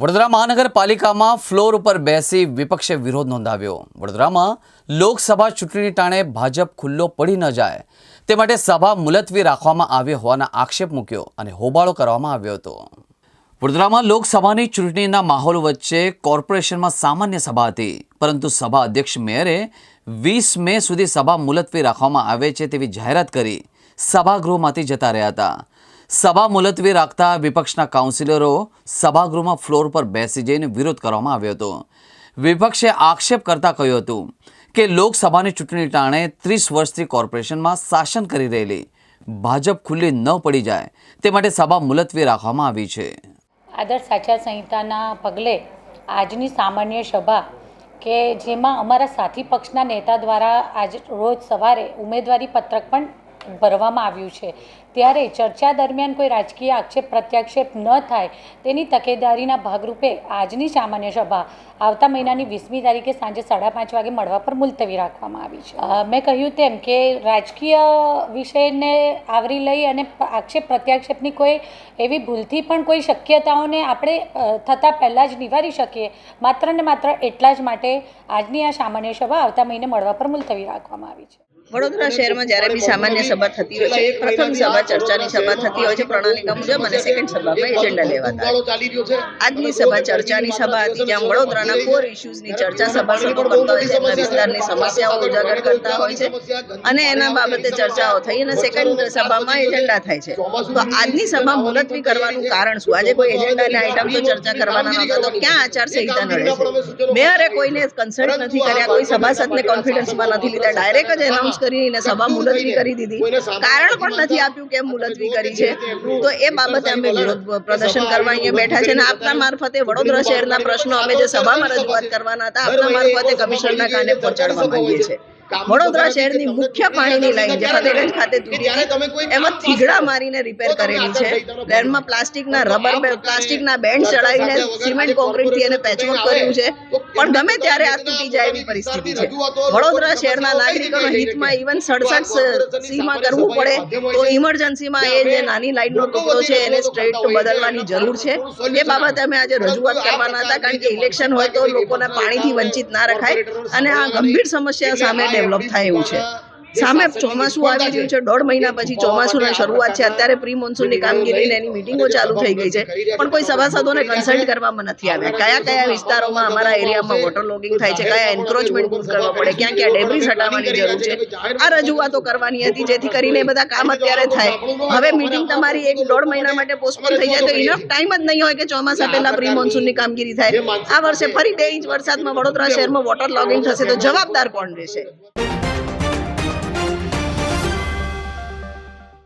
વડોદરા મહાનગરપાલિકામાં ફ્લોર ઉપર બેસી વિપક્ષે વિરોધ નોંધાવ્યો. વડોદરામાં લોકસભા ચૂંટણી ટાણે ભાજપ ખુલ્લો પડી ન જાય. તે માટે સભા મુલતવી રાખવામાં આવી હોવાના આક્ષેપ મૂક્યો અને હોબાળો કરવામાં આવ્યો હતો. વડોદરામાં લોકસભાની ચૂંટણીના માહોલ વચ્ચે કોર્પોરેશનમાં સામાન્ય સભા હતી, પરંતુ સભા અધ્યક્ષ મેયરે વીસ મે સુધી સભા મુલતવી રાખવામાં આવે છે તેવી જાહેરાત કરી સભાગૃહમાંથી જતા રહ્યા હતા. સભા મુલતવી રાખતા વિપક્ષના કાઉન્સિલરો સભાગૃહમાં ફ્લોર પર બેસી જઈને વિરોધ કરવામાં આવ્યો હતો. વિપક્ષે આક્ષેપ કરતા કહ્યું હતું કે લોકસભાની ચૂંટણી ટાણે ત્રીસ વર્ષથી કોર્પોરેશનમાં શાસન કરી રહેલી ભાજપ ખુલ્લી ન પડી જાય. તે માટે સભા મુલતવી રાખવામાં આવી છે. આદર્શ આચાર સંહિતાના પગલે આજની સામાન્ય સભા કે જેમાં અમારા સાથી પક્ષના નેતા દ્વારા આજ રોજ સવારે ઉમેદવારી પત્રક પણ ભરવામાં આવ્યું છે. ત્યારે ચર્ચા દરમિયાન કોઈ રાજકીય આક્ષેપ, પ્રત્યાક્ષેપ ન થાય તેની તકેદારીના ભાગરૂપે આજની સામાન્ય સભા આવતા મહિનાની વીસમી તારીખે સાંજે સાડા પાંચ વાગે મળવા પર મુલતવી રાખવામાં આવી છે. મેં કહ્યું તેમ કે રાજકીય વિષયને આવરી લઈ અને આક્ષેપ, પ્રત્યાક્ષેપની કોઈ એવી ભૂલથી પણ કોઈ શક્યતાઓને આપણે થતાં પહેલાં જ નિવારી શકીએ. માત્ર ને માત્ર એટલા જ માટે આજની આ સામાન્ય સભા આવતા મહિને મળવા પર મુલતવી રાખવામાં આવી છે. વડોદરા શહેરમાં જ્યારે બી સામાન્ય સભા થતી હોય છે પ્રથમ સભા ચર્ચાની સભા થતી હોય છે પ્રણાલિકા મુજબ અને સેકન્ડ સભામાં એજન્ડા લેવાતા આજની સભા ચર્ચાની સભા હતી જ્યાં વડોદરાના કોર ઇસ્યુઝની ચર્ચા સભાસદો કરતા હોય છે એમના વિસ્તારની સમસ્યાઓ ઉજાગર કરતા હોય છે અને એના બાબતે ચર્ચાઓ થઈ અને સેકન્ડ સભામાં એજન્ડા થાય છે. તો આજની સભા મુલતવી કરવાનું કારણ શું? આજે કોઈ એજન્ડાની આઈટમ તો ચર્ચા કરવાના નહોતા તો ક્યાં આચારસંહિતા નડે છે મેયરે કોઈને કન્સલ્ટ નથી કર્યા કોઈ સભાસદને કોન્ફિડન્સમાં નથી લીધા ડાયરેક્ટ જ એનાઉન્સ કરીને સભા મુલતવી કરી દીધી. કારણ પણ નથી આપ્યું કેમ મુલતવી કરી છે. તો એ બાબતે અમે વિરોધ પ્રદર્શન કરવા અહીંયા બેઠા છે અને આપના મારફતે વડોદરા શહેરના પ્રશ્નો અમે જે સભામાં રજૂઆત કરવાના હતા આપના મારફતે કમિશનરના કાને પહોંચાડવા માંગીએ છીએ. વડોદરા શહેરની મુખ્ય પાણીની લાઈન જે ફતેગંજ ખાતે તૂટી એમાં થીગડા મારીને રિપેર કરેલી છે. લેન્ડમાં પ્લાસ્ટિકના રબર પ્લાસ્ટિકના બેન્ડ ચડાવીને સિમેન્ટ કોન્ક્રીટથી એને પેચવર્ક કર્યું છે. પણ ગમે ત્યારે આ તૂટી જાય એવી પરિસ્થિતિ છે. વડોદરા શહેરના નાગરિકોના હિતમાં ઇવન સડસઠ સીમાં કરવું પડે તો ઇમરજન્સીમાં એ જે નાની લાઈનનો ટુકડો છે એને સ્ટ્રેટ બદલવાની જરૂર છે. એ બાબતે અમે આજે રજૂઆત કરવાના હતા કારણ કે ઇલેક્શન હોય તો લોકોને પાણીથી વંચિત ના રખાય અને આ ગંભીર સમસ્યા સામે ડેવલપ થાય એવું છે સામે ચોમાસું આવી રહ્યું છે. દોઢ મહિના પછી ચોમાસુની શરૂઆત છે. અત્યારે પ્રી મોન્સૂનની કામગીરીને એની મિટિંગો ચાલુ થઈ ગઈ છે. પણ કોઈ સભાસદોને કન્સલ્ટ કરવામાં નથી આવ્યા. કયા કયા વિસ્તારોમાં અમારા એરિયામાં વોટર લોગિંગ થાય છે? કયા એન્ક્રોચમેન્ટ દૂર કરવા પડે? ક્યાં ક્યાં ડેબ્રીસ હટાવવાની જરૂર છે? આ રજૂઆતો કરવાની હતી. જેથી કરીને બધા કામ અત્યારે થાય. હવે મિટિંગ તમારી એક દોઢ મહિના માટે પોસ્ટપોન થઈ જાય તો ઇનફ ટાઈમ જ નહીં હોય કે ચોમાસા પહેલા પ્રી મોન્સૂનની કામગીરી થાય. આ વર્ષે ફરી બે ઇંચ વરસાદમાં વડોદરા શહેરમાં વોટર લોગિંગ થશે તો જવાબદાર કોણ રહેશે